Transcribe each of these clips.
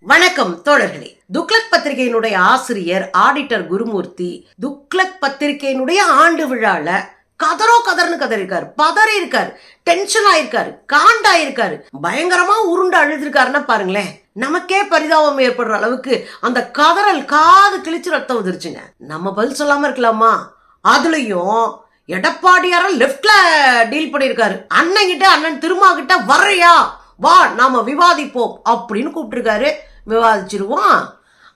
வணக்கம் தோழர்களே. துக்ளக் பத்திரிகையினுடைய ஆசிரியர் ஆடிட்டர் குருமூர்த்தி துக்ளக் பத்திரிகையினுடைய ஆண்டு விழால கதரோ கதர்னு கதறிருக்காரு பதறி இருக்காரு டென்ஷன் ஆயிருக்காரு. காண்டாயிருக்காரு. பயங்கரமா உருண்டு அழுதுருக்காருன்னா பாருங்களேன். நமக்கே பரிதாபம் ஏற்படுற அளவுக்கு அந்த கதறல் காது கிழிச்சு ரத்தம் வந்துருச்சுங்க. நம்ம பதில் சொல்லாம இருக்கலாமா? அதுலயும் எடப்பாடியார லெஃப்ட்ல டீல் பண்ணியிருக்காரு. அண்ணன் கிட்ட அண்ணன் திருமா கிட்ட வரையா வா நாம விவாதிப்போம். அப்படின்னு கூப்பிட்டுருக்காரு. விவாதிச்சிருவோம்.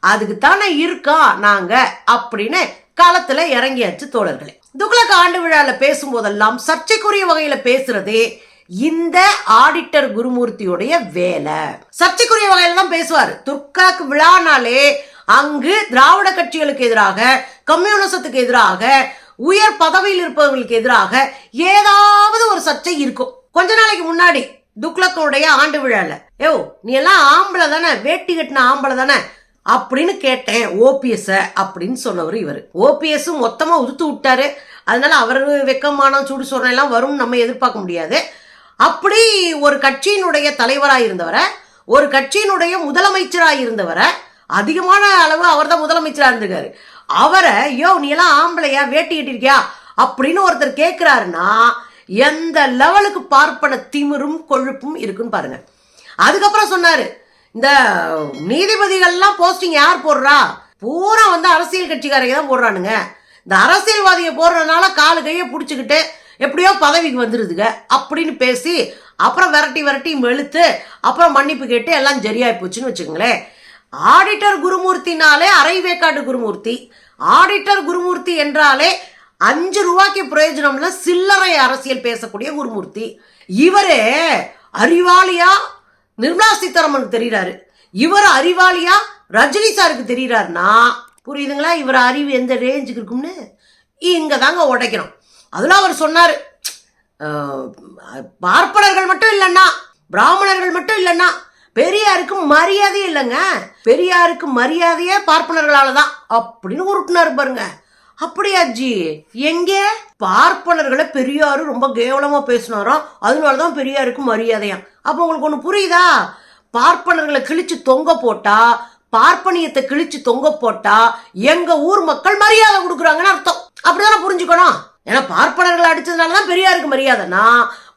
அதுக்கு தானே இருக்கோம் நாங்க அப்படின்னு களத்துல இறங்கியாச்சு தோழர்களே. துக்ளக் ஆண்டு விழால பேசும்போதெல்லாம் சர்ச்சைக்குரிய வகையில பேசுறதே இந்த ஆடிட்டர் குருமூர்த்தியுடைய வேலை. சர்ச்சைக்குரிய வகையில தான் பேசுவார். துர்காக்கு விழானாலே அங்கு திராவிட கட்சிகளுக்கு எதிராக கம்யூனிசத்துக்கு எதிராக உயர் பதவியில் இருப்பவர்களுக்கு எதிராக ஏதாவது ஒரு சர்ச்சை இருக்கும். கொஞ்ச நாளைக்கு முன்னாடி துக்ளக்கோடைய ஆண்டு விழால. ஏ நீ எல்லாம் ஆம்பளை தானே வேட்டி கட்டின ஆம்பளை தானே அப்படின்னு கேட்டேன் ஓபிஎஸ் அப்படின்னு சொன்னவர் இவர். ஓபிஎஸ் மொத்தமா உதுத்து விட்டாரு. அதனால அவர் வெக்கமான சூடு சொரணை எல்லாம் வரும் நம்ம எதிர்பார்க்க முடியாது. அப்படி ஒரு கட்சியினுடைய தலைவராக இருந்தவரை ஒரு கட்சியினுடைய முதலமைச்சராக இருந்தவரை அதிகமான அளவு அவர் தான் முதலமைச்சராக இருந்திருக்காரு. அவரை யோ நீ எல்லாம் ஆம்பளையா வேட்டி கட்டிருக்கியா அப்படின்னு ஒருத்தர் கேட்கிறாருன்னா எந்த லெவலுக்கு பார்ப்பன திமிரும் கொழுப்பும் இருக்குன்னு பாருங்க. அதுக்கப்புறம் சொன்னாரு இந்த நீதிபதிகள்லாம் போஸ்டிங் யார் போடுறா? பூரா வந்து அரசியல் கட்சிக்காரங்க தான் போடுறானுங்க. இந்த அரசியல்வாதியை போடுறதுனால காலு கையை பிடிச்சிக்கிட்டு எப்படியோ பதவிக்கு வந்துருதுங்க அப்படின்னு பேசி அப்புறம் விரட்டி விரட்டி வெளுத்து அப்புறம் மன்னிப்பு கேட்டு எல்லாம் சரியாகி போச்சுன்னு வச்சுக்கோங்களேன். ஆடிட்டர் குருமூர்த்தினாலே அரைவேக்காடு குருமூர்த்தி. ஆடிட்டர் குருமூர்த்தி என்றாலே அஞ்சு ரூபாய்க்கு பிரயோஜனம்ல சில்லறை அரசியல் பேசக்கூடிய குருமூர்த்தி இவரே அறிவாளியா? நிர்மலா சீதாராமனுக்கு தெரியறாரு. இவர் அறிவாளியா? ரஜினி சாருக்கு தெரியறாருன்னா புரியுதுங்களா? இவர் அறிவு எந்த ரேஞ்சுக்கு இருக்கும்னு? இங்க தாங்க உடைக்கிறோம் அதுல அவர் சொன்னாரு பார்ப்பனர்கள் மட்டும் இல்லைன்னா பிராமணர்கள் மட்டும் இல்லைன்னா பெரியாருக்கு மரியாதையே இல்லைங்க. பெரியாருக்கு மரியாதையே பார்ப்பனர்களால தான் அப்படின்னு உருட்டுனாரு பாருங்க. அப்படியா ஜி? எங்கே? பார்ப்பனர்களை பெரியாரு ரொம்ப கேவலமா பேசினாராம் அதனாலதான் பெரியாருக்கு மரியாதையாம். அப்ப உங்களுக்கு ஒண்ணு புரியுதா? பார்ப்பனர்களை கிழிச்சு தொங்க போட்டா பார்ப்பனியத்தை கிழிச்சு தொங்க போட்டா எங்க ஊர் மக்கள் மரியாதை கொடுக்குறாங்கன்னு அர்த்தம். அப்படிதானே புரிஞ்சுக்கணும்? ஏன்னா பார்ப்பனர்களை அடிச்சதுனாலதான் பெரியாருக்கு மரியாதைனா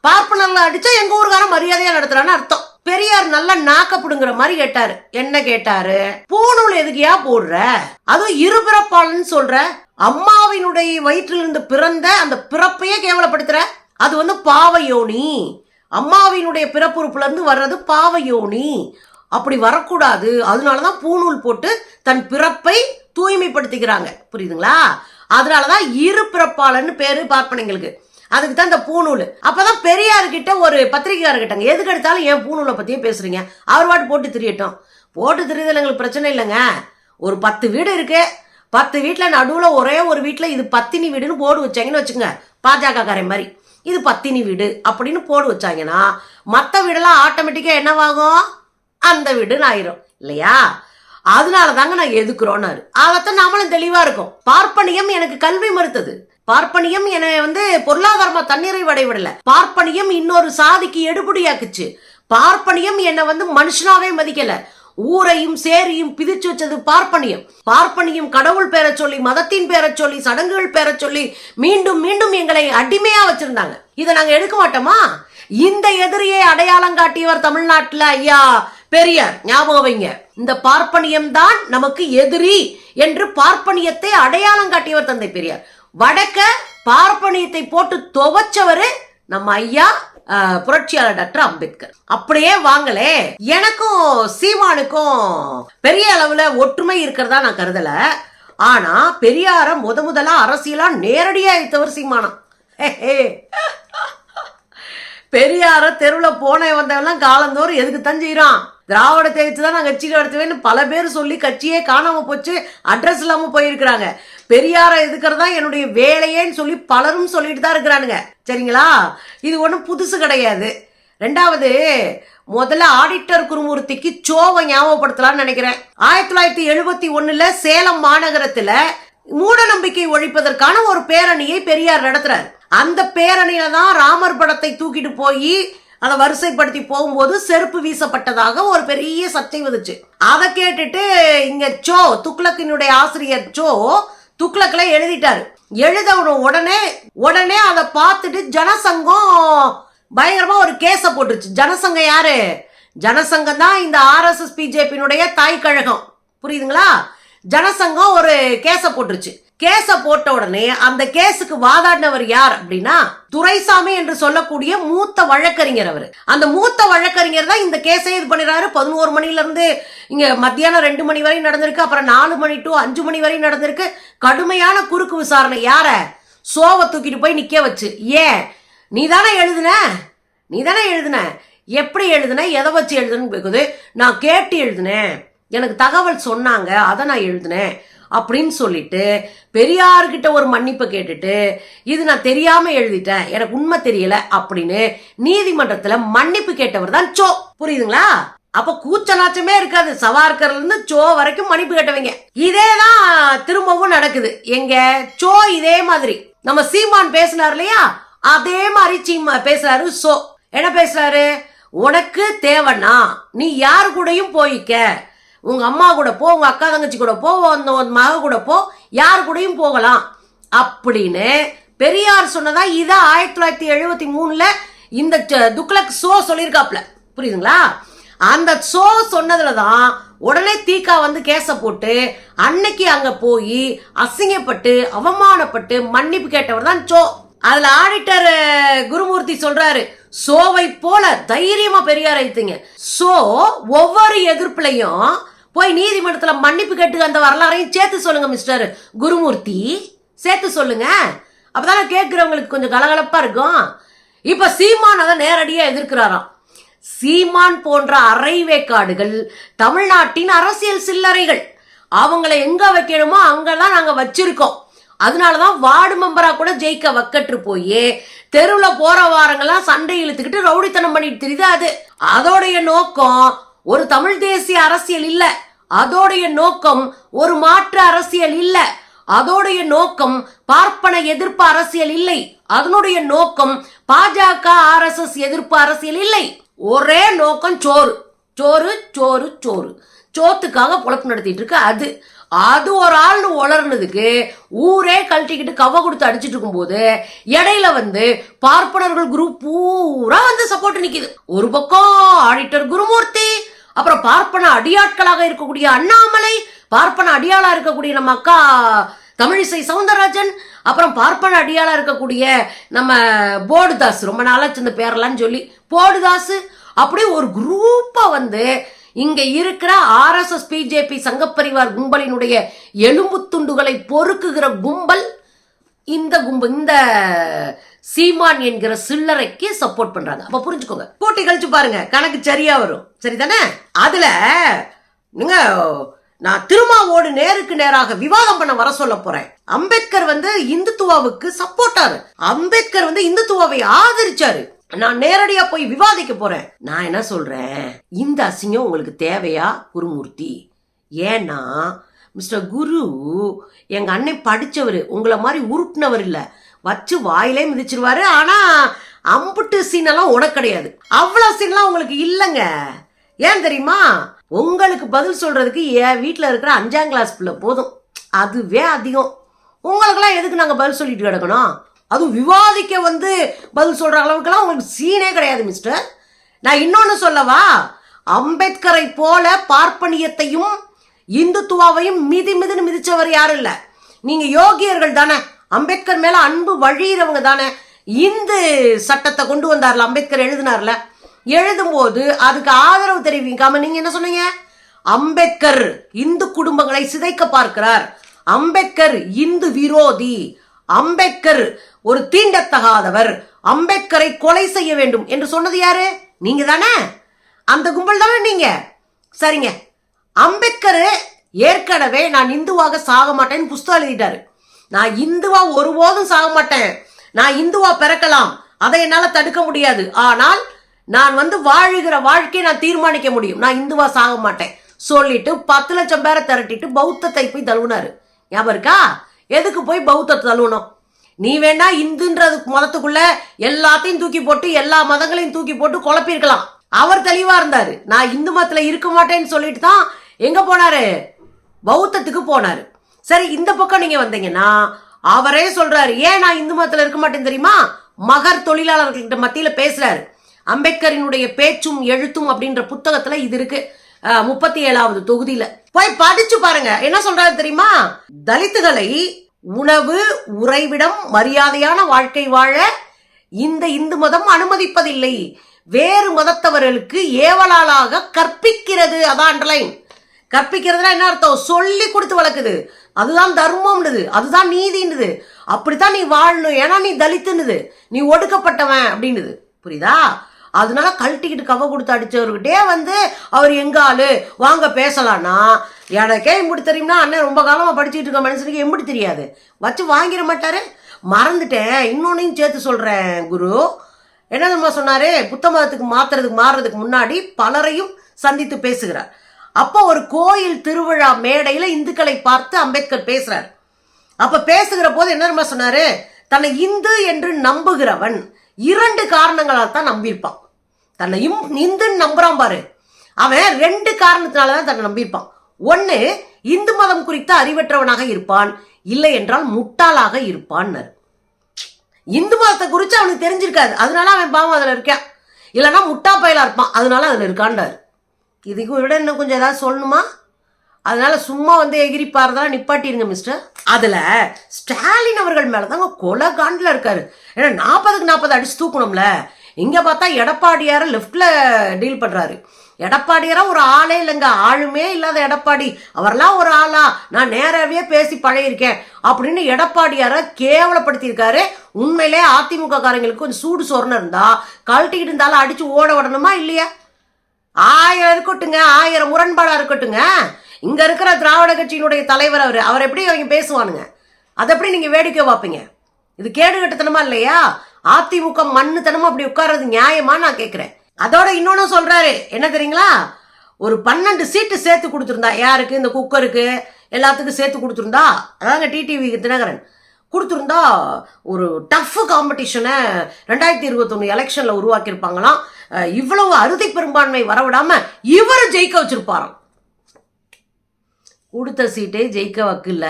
பார்ப்பனர்களை அடிச்சா எங்க ஊருக்காரன் மரியாதையா நடத்துறான்னு அர்த்தம். பெரியார் நல்லா நாக்கப்படுங்கிற மாதிரி கேட்டாரு. என்ன கேட்டாரு? பூணூல் எதுக்கியா போடுற? அதுவும் இருபிறப்பாளன்னு சொல்ற அம்மாவினுடைய வயிற்றிலிருந்து பிறந்த அந்த பிறப்பையே கேவலப்படுத்துற? அது வந்து பாவயோனி. அம்மாவினுடைய பிறப்புறுப்புல இருந்து வர்றது பாவயோனி. அப்படி வரக்கூடாது. அதனாலதான் பூநூல் போட்டு தன் பிறப்பை தூய்மைப்படுத்திக்கிறாங்க. புரியுதுங்களா? அதனாலதான் இரு பிறப்பாளன்னு பேரு பார்ப்பனைங்களுக்கு அதுக்கு தான் இந்த பூநூல். அப்பதான் பெரியார்கிட்ட ஒரு பத்திரிகையாளர் கேட்டாங்க எதுக்கு எடுத்தாலும் ஏன் பூநூலை பத்தியே பேசுறீங்க? அவர் பாட்டு போட்டு திரியட்டும். போட்டு திரியதில் எங்களுக்கு பிரச்சனை இல்லைங்க. ஒரு பத்து வீடு இருக்குது பத்து வீட்டில் நடுவில் ஒரே ஒரு வீட்டில் இது பத்தினி வீடுன்னு போர்டு வச்சாங்கன்னு வச்சுங்க பாஜக காரை மாதிரி. இது பத்தினி வீடு அப்படின்னு போர்டு வச்சாங்கன்னா மற்ற வீடெல்லாம் ஆட்டோமேட்டிக்காக என்னவாகும்? அந்த வீடுன்னு ஆயிரும். இல்லையா? அதனால தாங்க நான் எதுக்குறோன்னாரு. அதைத்தான் நாமளும் தெளிவாக இருக்கும். பார்ப்பனியம் எனக்கு கல்வி மறுத்தது. பார்ப்பனியம் என்னை வந்து பொருளாதாரமா தண்ணீரை விடல பார்ப்பனியம் இன்னொரு சாதிக்கு எடுபடியாக்குச்சு. பார்ப்பனியம் என்னை வந்து மனுஷனாவே மதிக்கல. ஊரையும் சேரியும் பிதிச்சு வச்சது பார்ப்பனியம். பார்ப்பனியம் கடவுள் பேரை சொல்லி மதத்தின் பேரை சொல்லி சடங்குகள் பேரை சொல்லி மீண்டும் மீண்டும் எங்களை அடிமையா வச்சிருந்தாங்க. இதை நாங்க எடுக்க மாட்டோமா? இந்த எதிரியை அடையாளம் காட்டியவர் தமிழ்நாட்டில் ஐயா பெரியார். ஞாபகம் வைங்க. இந்த பார்ப்பனியம் தான் நமக்கு எதிரி என்று பார்ப்பனியத்தை அடையாளம் காட்டியவர் தந்தை பெரியார். வடக்க பார்ப்பனியத்தை போட்டு துவைச்சவரு நம்ம ஐயா புரட்சியாளர் டாக்டர் அம்பேத்கர். அப்படியே வாங்களே எனக்கும் சீமானுக்கும் பெரிய அளவுல ஒற்றுமை இருக்கிறதா நான் கருதல. ஆனா பெரியார முத முதலா அரசியலா நேரடியா இழுத்தவர் சீமானா. பெரியார தெருவில் போன வந்தவெல்லாம் காலந்தோறும் எதுக்கு தான் திராவிடத்தை வச்சு தான் நான் கட்சி நடத்துவேன்னு பல பேர் சொல்லி கட்சியே காணாமல் போச்சு அட்ரஸ் இல்லாமல் போயிருக்கிறாங்க. பெரியாரை எதுக்கிறது தான் என்னுடைய வேலையேன்னு சொல்லி பலரும் சொல்லிட்டு தான் இருக்கிறானுங்க. சரிங்களா? இது ஒன்றும் புதுசு கிடையாது. ரெண்டாவது முதல்ல ஆடிட்டர் குருமூர்த்திக்கு சோவை ஞாபகப்படுத்தலாம்னு நினைக்கிறேன். ஆயிரத்தி தொள்ளாயிரத்தி எழுபத்தி ஒன்றில் சேலம் மாநகரத்தில் மூட நம்பிக்கை ஒழிப்பதற்கான ஒரு பேரணியை பெரியார் நடத்துறாரு. அந்த பேரணியில தான் ராமர் படத்தை தூக்கிட்டு போய் அதை வரிசைப்படுத்தி போகும்போது செருப்பு வீசப்பட்டதாக ஒரு பெரிய சர்ச்சை வந்துச்சு. அதை கேட்டுட்டு இங்க சோ துக்ளக்கினுடைய ஆசிரியர் சோ துக்ளக்ல எழுதிட்டாரு. எழுத உடனே உடனே அதை பார்த்துட்டு ஜனசங்கம் பயங்கரமா ஒரு கேஸ போட்டுருச்சு. ஜனசங்கம் யாரு? ஜனசங்கம் தான் இந்த ஆர்எஸ்எஸ் பிஜேபியினுடைய தாய் கழகம். புரியுதுங்களா? ஜனசங்கம் ஒரு கேஸ போட்டுருச்சு. கேஸை போட்ட உடனே அந்த கேஸுக்கு வாதாடினவர் யார் அப்படின்னா துரைசாமி என்று சொல்லக்கூடிய மூத்த வழக்கறிஞர் அவர். அந்த மூத்த வழக்கறிஞர் தான் இந்த கேஸை இது பண்ணிடுறாரு பதினோரு மணில இருந்து இங்க மத்தியானம் ரெண்டு மணி வரை நடந்திருக்கு அப்புறம் நாலு மணி டு அஞ்சு மணி வரை நடந்திருக்கு. கடுமையான குறுக்கு விசாரணை. யார? சோவை தூக்கிட்டு போய் நிக்க வச்சு. ஏன்? நீ தானே எழுதுன? நீ தானே எழுதுன? எப்படி எழுதுன? எதை வச்சு எழுதுன்னு நான் கேட்டு எழுதுனேன். எனக்கு தகவல் சொன்னாங்க அதை நான் எழுதினேன். அப்படின்னு சொல்லிட்டு பெரியார்கிட்ட ஒரு மன்னிப்பை கேட்டுட்டு இது நான் தெரியாம எழுதிட்டேன் எனக்கு உண்மை தெரியல அப்படின்னு நீதிமன்றத்துல மன்னிப்பு கேட்டவர் தான் சோ. புரியுதுங்களா? அப்ப கூச்ச நாச்சமே இருக்காது. சவார்கர்ல இருந்து சோ வரைக்கும் மன்னிப்பு கேட்டவங்க. இதேதான் திரும்பவும் நடக்குது. எங்க சோ இதே மாதிரி. நம்ம சீமான் பேசினார் இல்லையா? அதே மாதிரி சீமா பேசுறாரு சோ. என்ன பேசுறாரு? உனக்கு தேவைன்னா நீ யாரு கூடயும் போய்க்க. உங்க அம்மா கூட போ உங்க அக்கா தங்கச்சி கூட போ அந்த மக கூட போ யார் கூடயும் போகலாம். அப்படின்னு பெரியார் சொன்னதா இதை ஆயிரத்தி தொள்ளாயிரத்தி எழுபத்தி மூணுல இந்த துக்ளக் சோ சொல்லியிருக்காப்ல புரியுதுங்களா? அந்த சோ சொன்னதுல தான் உடனே தீக்கா வந்து கேச போட்டு அன்னைக்கு அங்க போய் அசிங்கப்பட்டு அவமானப்பட்டு மன்னிப்பு கேட்டவர் தான் சோ. அதுல ஆடிட்டர் குருமூர்த்தி சொல்றாரு சோவை போல தைரியமா பெரியார் ஐத்துங்க சோ ஒவ்வொரு எதிர்ப்புலையும் போய் நீதிமன்றத்தில் மன்னிப்பு கேட்டு அந்த வரலாறையும் சேர்த்து சொல்லுங்க மிஸ்டர் குருமூர்த்தி சேர்த்து சொல்லுங்க. அப்பதானே கேட்கிறவங்களுக்கு கொஞ்சம் கலகலப்பா இருக்கும். இப்ப சீமான் அதை நேரடியாக எதிர்க்கிறாராம். சீமான் போன்ற அரைவேக்காடுகள் தமிழ்நாட்டின் அரசியல் சில்லறைகள் அவங்கள எங்க வைக்கணுமோ அங்கதான் நாங்க வச்சிருக்கோம். அதனாலதான் வார்டு மெம்பரா கூட ஜெயிக்க வக்கற்று போய். தெருவில் போற வாரங்கள்லாம் சண்டை இழுத்துக்கிட்டு ரவுடித்தனம் பண்ணிட்டு தெரியுது அது அதோடைய நோக்கம் ஒரு தமிழ் தேசிய அரசியல் இல்ல. அதோடைய நோக்கம் ஒரு மாற்று அரசியல் இல்ல. அதோடைய நோக்கம் பார்ப்பன எதிர்ப்பு அரசியல் இல்லை. அதனுடைய நோக்கம் பாஜக ஆர்எஸ்எஸ் எதிர்ப்பு அரசியல் இல்லை. ஒரே நோக்கம் சோறு. சோறு சோறு சோறு. சோத்துக்காக பொழப்பு நடத்திட்டு இருக்கு அது. அது ஒரு ஆள்னு உளர்னதுக்கு ஊரே கழட்டிக்கிட்டு கவ கொடுத்து அடிச்சிட்டு இருக்கும்போது இடையில வந்து பார்ப்பனர்கள் குரூப் பூரா வந்து சப்போர்ட் நிக்குது. ஒரு பக்கம் ஆடிட்டர் குருமூர்த்தி அப்புறம் பார்ப்பன அடியாட்களாக இருக்கக்கூடிய அண்ணாமலை பார்ப்பன அடியாளா இருக்கக்கூடிய நம்ம அக்கா தமிழிசை சவுந்தரராஜன் அப்புறம் பார்ப்பன அடியாளா இருக்கக்கூடிய நம்ம போடுதாஸ் ரொம்ப நாளாச்சு இந்த பேரெல்லாம் சொல்லி போடுதாஸ் அப்படியே ஒரு குரூப்பா வந்து இங்க இருக்கிற ஆர்எஸ்எஸ் பிஜேபி சங்கப்பரிவார் கும்பலினுடைய எலும்பு துண்டுகளை பொறுக்குகிற கும்பல் இந்த கும்பல் இந்த சீமான் என்கிற சில்லறைக்கு சப்போர்ட் பண்றாங்க. அப்ப புரிஞ்சுக்கோங்க. போட்டி கழிச்சு பாருங்க. கணக்கு சரியா வரும். சரிதானே? அதுல நீங்க நான் திருமாவோடு நேருக்கு நேராக விவாதம் பண்ண வர சொல்ல போறேன். அம்பேத்கர் வந்து இந்துத்துவாவுக்கு சப்போர்ட்டாரு அம்பேத்கர் வந்து இந்துத்துவாவை ஆதரிச்சாரு. நான் நேரடியா போய் விவாதிக்க போறேன். நான் என்ன சொல்றேன்? இந்த அசிங்கம் உங்களுக்கு தேவையா குருமூர்த்தி? ஏன்னா மிஸ்டர் குரு எங்க அண்ணன் படிச்சவர் உங்களை மாதிரி உருட்டுனவர் இல்லை. வச்சு வாயிலே மிதிச்சிருவாரு. ஆனா அம்புட்டு சீன் எல்லாம் உனக்கு கிடையாது. அவ்வளவு சீன்லாம் உங்களுக்கு இல்லைங்க. ஏன் தெரியுமா? உங்களுக்கு பதில் சொல்றதுக்கு என் வீட்டில் இருக்கிற அஞ்சாம் கிளாஸ் பிள்ளை போதும். அதுவே அதிகம். உங்களுக்கெல்லாம் எதுக்கு நாங்கள் பதில் சொல்லிட்டு கிடக்கணும்? அதுவும் விவாதிக்க வந்து பதில் சொல்ற அளவுக்குலாம் உங்களுக்கு சீனே கிடையாது மிஸ்டர் நான் இன்னொன்னு சொல்லவா? அம்பேத்கரை போல பார்ப்பனியத்தையும் இந்துத்துவாவையும் மிதி மிதின்னு மிதிச்சவர் யாரும் இல்லை. நீங்க யோகியர்கள் தானே. அம்பேத்கர் மேல அன்பு வழியிறவங்க தானே. இந்து சட்டத்தை கொண்டு வந்தார்ல அம்பேத்கர் எழுதினார்ல. எழுதும்போது அதுக்கு ஆதரவு தெரிவிக்காம நீங்க என்ன சொன்னீங்க? அம்பேத்கர் இந்து குடும்பங்களை சிதைக்க பார்க்கிறார். அம்பேத்கர் இந்து விரோதி. அம்பேத்கர் ஒரு தீண்டத்தகாதவர். அம்பேத்கரை கொலை செய்ய வேண்டும் என்று சொன்னது யாரு? நீங்க தானே? அந்த கும்பல் தானே நீங்க? சரிங்க. அம்பேத்கர் ஏற்கனவே நான் இந்துவாக சாக மாட்டேன்னு புஸ்தகம் எழுதிட்டாரு. நான் இந்துவா ஒருபோதும் சாக மாட்டேன். நான் இந்துவா பிறக்கலாம். அதை என்னால் தடுக்க முடியாது. ஆனால் நான் வந்து வாழுகிற வாழ்க்கையை நான் தீர்மானிக்க முடியும். நான் இந்துவா சாக மாட்டேன். சொல்லிட்டு பத்து லட்சம் பேரை திரட்டிட்டு பௌத்தத்தை போய் தழுவினாரு. ஞாபகம் இருக்கா? எதுக்கு போய் பௌத்தத்தை தழுவணும்? நீ வேணா இந்துன்றது மதத்துக்குள்ள எல்லாத்தையும் தூக்கி போட்டு எல்லா மதங்களையும் தூக்கி போட்டு குழப்பிருக்கலாம் அவர் தெளிவா இருந்தாரு. நான் இந்து மதத்துல இருக்க மாட்டேன்னு சொல்லிட்டு தான் எங்க போனாரு? பௌத்தத்துக்கு போனாரு. சரி இந்த பக்கம் நீங்க வந்தீங்கன்னா அவரே சொல்றாரு ஏன் நான் இந்து மதத்துல இருக்க மாட்டேன் தெரியுமா? மகர் தொழிலாளர்கள்ட்ட மத்தியில பேசுறாரு. அம்பேத்கரினுடைய பேச்சும் எழுத்தும் அப்படின்ற புத்தகத்துல இது இருக்கு. முப்பத்தி ஏழாவது தொகுதியில. போய் படிச்சு பாருங்க. என்ன சொல்றாரு தெரியுமா? தலித்துகளை உணவு உறைவிடம் மரியாதையான வாழ்க்கை வாழ இந்த இந்து மதம் அனுமதிப்பதில்லை. வேறு மதத்தவர்களுக்கு ஏவலாளாக கற்பிக்கிறது. அதான் அண்டர்லைன் கற்பிக்கிறதுனா என்ன அர்த்தம்? சொல்லி கொடுத்து வளர்க்குது. அதுதான் தர்மம்னுது அதுதான் நீதின்னுது. அப்படித்தான் நீ வாழணும். ஏன்னா நீ தலித்துன்னுது. நீ ஒடுக்கப்பட்டவன் அப்படின்னுது. புரியுதா? அதனால கழட்டிக்கிட்டு கவ கொடுத்து அடிச்சவர்கிட்டே வந்து அவர் எங்க ஆளு? வாங்க பேசலாம்னா. எனக்கே இப்படி தெரியும்னா அண்ணன் ரொம்ப காலமாக படிச்சுட்டு இருக்க மனுஷனுக்கு எப்படி தெரியாது. வச்சு வாங்கிட மாட்டாரு. மறந்துட்டேன். இன்னொன்னையும் சேர்த்து சொல்கிறேன் குரு. என்ன தெரியுமா சொன்னாரு? புத்த மதத்துக்கு மாத்துறதுக்கு மாறுறதுக்கு முன்னாடி பலரையும் சந்தித்து பேசுகிறார். அப்போ ஒரு கோயில் திருவிழா மேடையில் இந்துக்களை பார்த்து அம்பேத்கர் பேசுறார். அப்ப பேசுகிற போது என்ன சொன்னாரு? தன்னை இந்து என்று நம்புகிறவன் இரண்டு காரணங்களால் தான் நம்பியிருப்பான். தன்னை இம் இந்துன்னு நம்புறான் பாரு. அவன் ரெண்டு காரணத்தினால தான் தன்னை நம்பியிருப்பான். ஒன்னு இந்து மதம் குறித்த அறிவற்றவனாக இருப்பான். இல்லை என்றால் முட்டாளாக இருப்பான்னாரு. இந்து மதத்தை குறித்து அவனுக்கு தெரிஞ்சிருக்காது. அதனால அவன் பாவம் அதில் இருக்கான். இல்லைன்னா முட்டா பயலா இருப்பான். அதனால அதில் இருக்கான்டார். இதுக்கு விட இன்னும் கொஞ்சம் ஏதாவது சொல்லணுமா? அதனால சும்மா வந்து எகிரி பாருதான் நிப்பாட்டிருங்க மிஸ்டர் அதில் ஸ்டாலின் அவர்கள் மேலதாங்க கொலை காண்டில் இருக்காரு. ஏன்னா நாற்பதுக்கு நாற்பது அடிச்சு தூக்கணும்ல. இங்கே பார்த்தா எடப்பாடியாரை லெஃப்டில் டீல் பண்ணுறாரு எடப்பாடியாரா ஒரு ஆளே இல்லைங்க. ஆளுமே இல்லாத எடப்பாடி. அவரெல்லாம் ஒரு ஆளா. நான் நேராகவே பேசி பழகிருக்கேன் அப்படின்னு எடப்பாடியார கேவலப்படுத்தியிருக்காரு. உண்மையிலே அதிமுக காரங்களுக்கு கொஞ்சம் சூடு சொரணம் இருந்தா கழட்டிக்கிட்டு இருந்தாலும் அடிச்சு ஓட விடணுமா இல்லையா? ஆயிரம் இருக்கட்டுங்க ஆயிரம் முரண்பாடாக இருக்கட்டுங்க இங்கே இருக்கிற திராவிட கட்சியினுடைய தலைவர் அவர் அவர் எப்படி அவங்க பேசுவானுங்க? அதை எப்படி நீங்கள் வேடிக்கை பார்ப்பீங்க? இது கேடு கட்டத்தனமா இல்லையா? அதிமுக மண்ணுத்தனமா அப்படி உட்கார்றது நியாயமா நான் கேட்குறேன் அதோட இன்னொன்னு சொல்றாரு என்ன தெரியுங்களா? ஒரு பன்னெண்டு சீட்டு சேர்த்து கொடுத்துருந்தா யாருக்கு? இந்த குக்கருக்கு எல்லாத்துக்கும் சேர்த்து கொடுத்துருந்தா அதாங்க டிடிவி தினகரன். கொடுத்துருந்தா ஒரு டஃப் காம்படிஷனை ரெண்டாயிரத்தி இருபத்தொன்று எலெக்ஷனில் உருவாக்கியிருப்பாங்களாம். இவ்வளவு அறுதி பெரும்பான்மை வரவிடாமல் இவர் ஜெயிக்க வச்சிருப்பாராம். கொடுத்த சீட்டே ஜெயிக்க வக்கில்ல.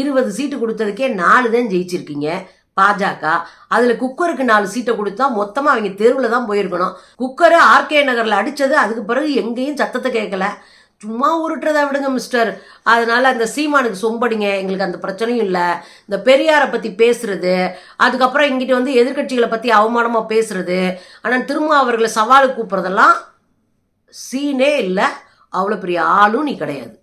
இருபது சீட்டு கொடுத்ததுக்கே நாலு தான் ஜெயிச்சிருக்கீங்க பாஜக. அதில் குக்கருக்கு நாலு சீட்டை கொடுத்தா மொத்தமாக அவங்க தெருவில் தான் போயிருக்கணும். குக்கரை ஆர்கே நகரில் அடித்தது அதுக்கு பிறகு எங்கேயும் சத்தத்தை கேட்கல. சும்மா உருட்டுறதை விடுங்க மிஸ்டர் அதனால் அந்த சீமானுக்கு சொம்படிங்க. எங்களுக்கு அந்த பிரச்சனையும் இல்லை. இந்த பெரியாரை பற்றி பேசுறது அதுக்கப்புறம் இங்கிட்டு வந்து எதிர்க்கட்சிகளை பற்றி அவமானமாக பேசுறது. ஆனால் திரும்ப அவர்களை சவாலுக்கு கூப்பிட்றதெல்லாம் சீனே இல்லை. அவ்வளோ பெரிய ஆளும் நீ கிடையாது.